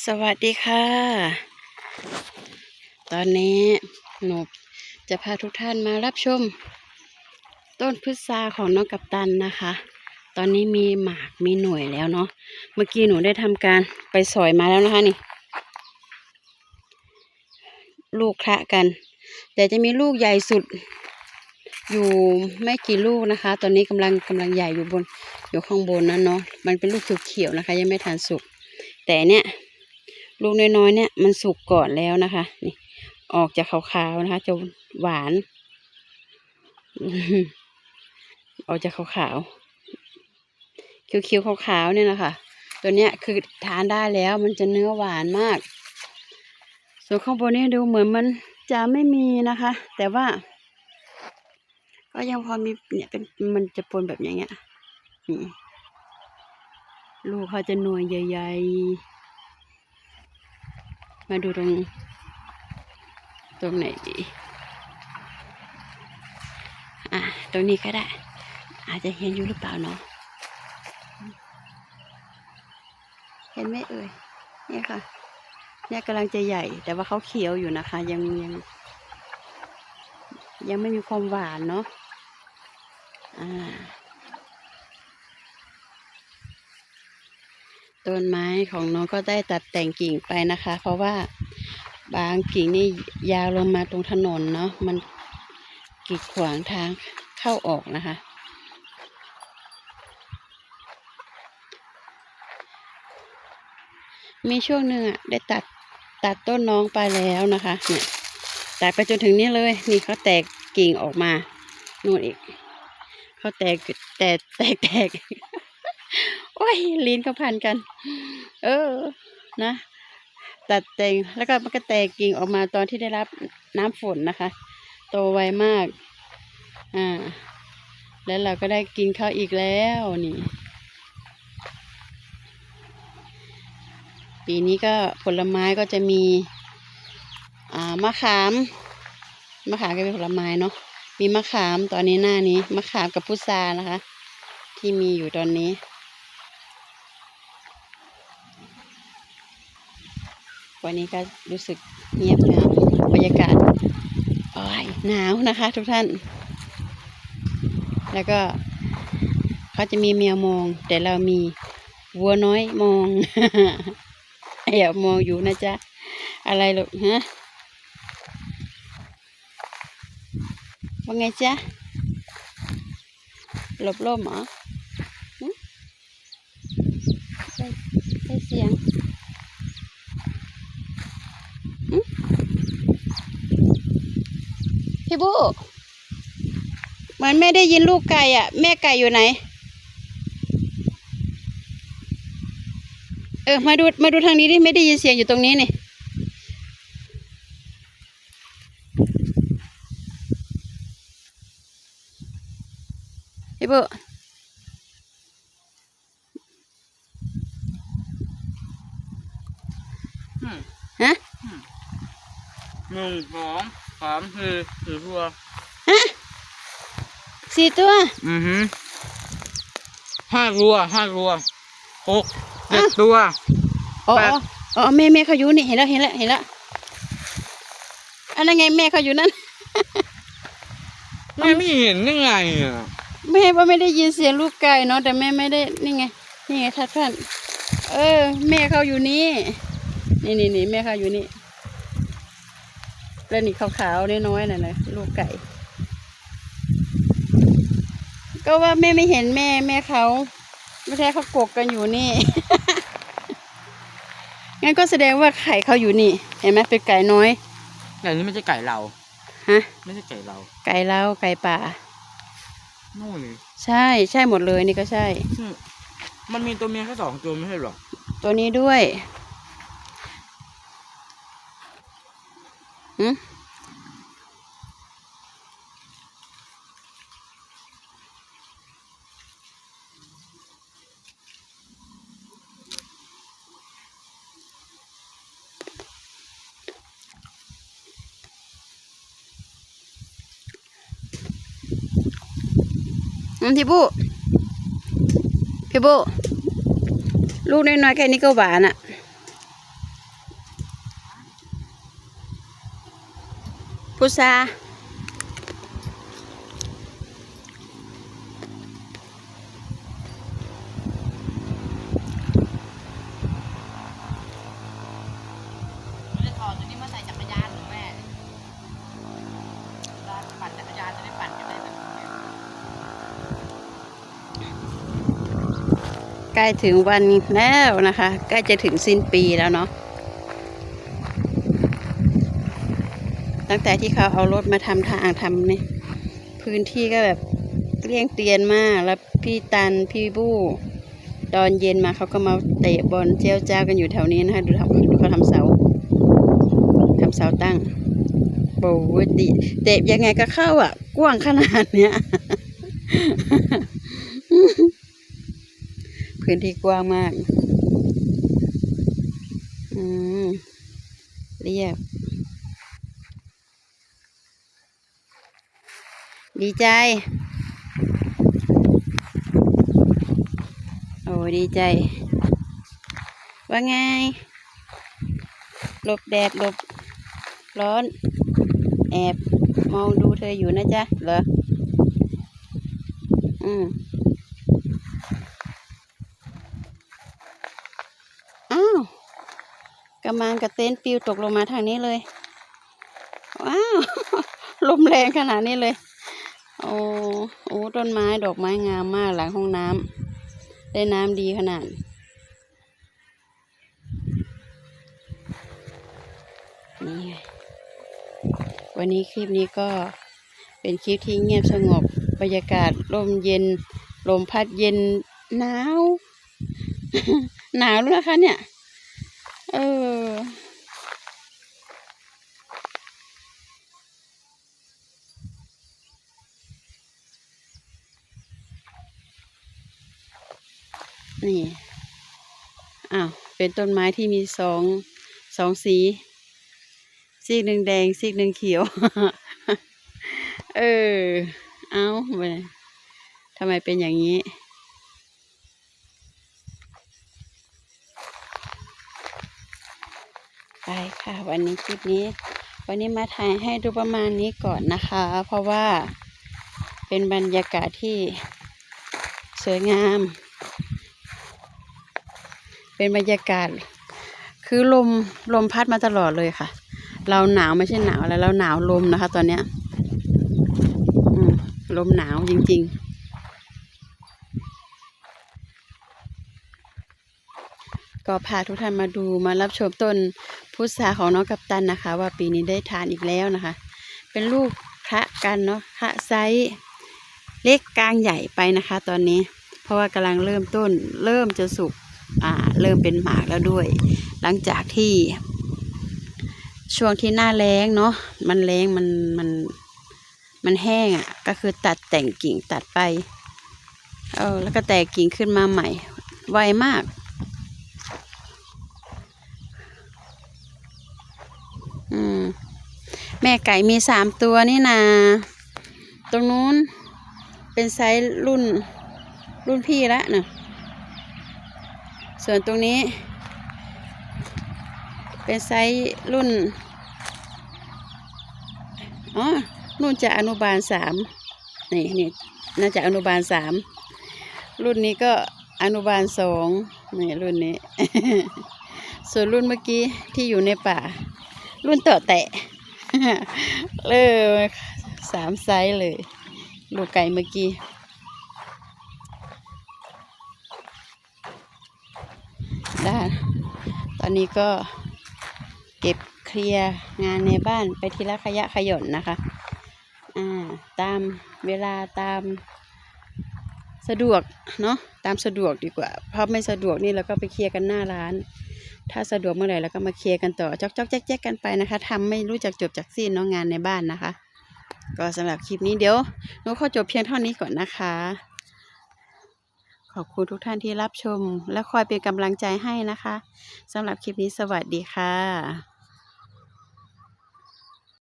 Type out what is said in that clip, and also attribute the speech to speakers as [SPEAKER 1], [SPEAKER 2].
[SPEAKER 1] สวัสดีค่ะ ตอนนี้หนูจะพาทุกท่านมารับชม ต้นพุทราของน้องกัปตันนะคะ ตอนนี้มีหมากมีหน่วยแล้วเนาะ เมื่อกี้หนูได้ทำการไปสอยมาแล้วนะคะนี่ ลูกคละกัน แต่จะมีลูกใหญ่สุด อยู่ไม่กี่ลูกนะคะ ตอนนี้กำลังกำลังใหญ่อยู่บนอยู่ข้างบนนั้นเนาะ มันเป็นลูกเขียวๆนะคะ ยังไม่ทันสุกแต่เนี่ย ลูกน้อยๆเนี่ยมันสุกก่อนแล้วนะคะนี่ออกจากขาวๆนะคะจะหวานออกจากขาวๆเขียวๆขาวๆเนี่ยนะคะตัวเนี้ยคือทานได้แล้วมันจะเนื้อหวานมาก ส่วนข้างบนนี่ดูเหมือนมันจะไม่มีนะคะ แต่ว่า ก็ยังพอมีเนี่ยเป็นมันจะปนแบบอย่างเงี้ยลูกเขาจะหน่วยใหญ่ ๆ มาดูตรง ตรงไหนดี อะ ตรงนี้ก็ได้ อาจจะเห็นอยู่หรือเปล่าเนาะ เห็นไหมเอ่ย เนี่ยค่ะ เนี่ยกำลังจะใหญ่ แต่ว่าเขาเขียวอยู่นะคะ ยังยัง ยังไม่มีความหวานเนาะ อ่า ต้นไม้ของน้องก็ได้ตัดแต่งกิ่งไปนะคะ เพราะว่าบางกิ่งนี่ยาวลงมาตรงถนนเนาะมันกีดขวางทางเข้าออกนะคะ มีช่วงหนึ่งอะได้ตัดตัดต้นน้องไปแล้วนะคะเนี่ยตัดไปจนถึงนี่เลยนี่เขาแตกกิ่งออกมานู่นอีกเขาแตกแตกแตกแตก โอ้ยลิ้นเขาพันกัน เออ นะ ตัดแต่งแล้วก็มันก็แตกกิ่งออกมาตอนที่ได้รับน้ำฝนนะคะ โตไวมาก อ่า แล้วเราก็ได้กินข้าวอีกแล้วนี่ ปีนี้ก็ผลไม้ก็จะมี อ่ามะขาม มะขามก็เป็นผลไม้เนาะ มีมะขามตอนนี้หน้านี้ มะขามกับพุทรานะคะ ที่มีอยู่ตอนนี้ วันนี้ก็รู้สึกเงียบเหงาบรรยากาศอ้ยหนาวนะคะ ทุกท่าน แล้วก็เขาจะมีเมียมอง แต่เรามีวัวน้อยมองแอบมองอยู่นะจ๊ะ อะไรลูกฮะว่าไงจ๊ะ หลบล่มเหรอหึไดได้เสียง พี่บูเหมือนแม่ได้ยินลูกไก่อะ แม่ไก่อยู่ไหน เออ มาดูมาดูทางนี้ดิไม่ได้ยินเสียงอยู่ตรงนี้นี่พี่บุ
[SPEAKER 2] อืม
[SPEAKER 1] ฮะ
[SPEAKER 2] หนึ่งสอง สามสี่สี่ตัว
[SPEAKER 1] สี่ตัว
[SPEAKER 2] อือหือห้าตัวห้าตัวหกเจ็ดตัว
[SPEAKER 1] อ๋อ
[SPEAKER 2] แปด
[SPEAKER 1] อ๋ออ๋อแม่แม่เขาอยู่นี่เห็นแล้วเห็นแล้วเห็นแล้วอันนั้นไงแม่เขาอยู่นั่น
[SPEAKER 2] แม่ไม่เห็นได้ไงอะ
[SPEAKER 1] แม่ว่าไม่ได้ยินเสียงลูกไก่เนาะแต่แม่ไม่ได้นี่ไงนี่ไงท่านท่านเออ แม่เขาอยู่นี่นี่นี่นี่แม่เขาอยู่นี่ แล้วนี่ขาวๆน้อยๆน่ะนะลูกไก่ ก็ว่าแม่ไม่เห็นแม่แม่เขาไม่ใช่เขากกกันอยู่นี่ งั้นก็แสดงว่าไข่เขาอยู่นี่ เห็นไหมเป็นไก่น้อย
[SPEAKER 2] แต่นี่ไม่ใช่ไก่เรา
[SPEAKER 1] ฮะ
[SPEAKER 2] ไม่ใช่ไก่เรา
[SPEAKER 1] ไก่เล้าไก่ป่า
[SPEAKER 2] นู่นเลย
[SPEAKER 1] ใช่ใช่หมดเลยนี่ก็ใช่
[SPEAKER 2] อืมมันมีตัวเมียแค่สองตัวไม่ใช่หรอ
[SPEAKER 1] ตัวนี้ด้วยหืม อืมพี่บูพี่บูลูกน้อยๆแค่นี้ก็หวานอะ พุทราจะถอดตัวนี้มาใส่จักรยานหรือแม่ปั่นจักรยานจะได้ปั่นกันได้แบบนี้ใกล้ถึงวันแล้วนะคะ ใกล้จะถึงสิ้นปีแล้วเนาะ ตั้งแต่ที่เขาเอารถมาทำทางทำเนี่ยพื้นที่ก็แบบเกลี้ยงเตียนมากแล้วพี่ตันพี่บู้ตอนเย็นมาเขาก็มาเตะบอลเจ้าจ้ากันอยู่แถวนี้นะคะ ดูทำดูเขาทำเสาทำเสาตั้งโอ้ยดีเตะยังไงก็เข้าอะ กว้างขนาดเนี้ยพื้นที่กว้างมาก อืม เรียบ ดีใจ โอ้ดีใจ ว่าไงหลบแดดหลบร้อน แอบมองดูเธออยู่นะจ๊ะ เหรอ อืมอ้าวกำมางกับเต็นท์ปิวตกลงมาทางนี้เลย ว้าว ลมแรงขนาดนี้เลย อ้โอ้ต้นไม้ดอกไม้งามมากหลังห้องน้ำได้น้ำดีขนาด นี่ไงวันนี้คลิปนี้ก็เป็นคลิปที่เงียบสงบบรรยากาศลมเย็น ลมพัดเย็นหนาว หนาวแล้วนะคะเนี่ย เออ นี่ อ้าว เป็นต้นไม้ที่มีสองสองสี ซีกหนึ่งแดง ซีกหนึ่งเขียว เออ เอาไปทำไมเป็นอย่างนี้ ไปค่ะ วันนี้คลิปนี้ วันนี้มาถ่ายให้ดูประมาณนี้ก่อนนะคะ เพราะว่าเป็นบรรยากาศที่สวยงาม เป็นบรรยากาศ คือลมลมพัดมาตลอดเลยค่ะ เราหนาวไม่ใช่หนาวแล้วเราหนาวลมนะคะ ตอนเนี้ยลมหนาวจริง ๆ ก็พาทุกท่านมาดูมารับชมต้นพุทราของน้องกัปตันนะคะ ว่าปีนี้ได้ทานอีกแล้วนะคะ เป็นลูกคะกันเนาะคะไซส์เล็กกลางใหญ่ไปนะคะ ตอนนี้ เพราะว่ากำลังเริ่มต้นเริ่มจะสุก เริ่มเป็นหมากแล้วด้วย หลังจากที่ช่วงที่หน้าแล้งเนาะมันแล้งมันมันมันแห้งอะ่ะ ก็คือตัดแต่งกิ่งตัดไปเออแล้วก็แตกกิ่งขึ้นมาใหม่ ไวมาก อืม แม่ไก่มีสามตัวนี่นา ตรงนู้นเป็นไซส์รุ่นรุ่นพี่ละเนะ ส่วนตรงนี้ เป็นไซส์รุ่น อ๋อ รุ่นจะอนุบาลสามนี่นี่น่าจะอนุบาลสามรุ่นนี้ก็อนุบาลสองนี่รุ่นนี้ ส่วนรุ่นเมื่อกี้ที่อยู่ในป่า รุ่นเต่อแตะเลยสามไซส์เลย ลูกไก่เมื่อกี้ ได้ตอนนี้ก็เก็บเคลียร์งานในบ้านไปทีละขยะขย่นนะคะอ่าตามเวลาตามสะดวกเนาะตามสะดวกดีกว่า เพราะไม่สะดวกนี่เราก็ไปเคลียร์กันหน้าร้าน ถ้าสะดวกเมื่อไหร่เราก็มาเคลียร์กันต่อจอกจอกแจ๊กแจ๊กกันไปนะคะทำไม่รู้จักจบจากสิ้นเน้องงานในบ้านนะคะ ก็สำหรับคลิปนี้เดี๋ยวหนูขอจบเพียงเท่านี้ก่อนนะคะ ขอบคุณทุกท่านที่รับชม และคอยเป็นกำลังใจให้นะคะสำหรับคลิปนี้สวัสดีค่ะ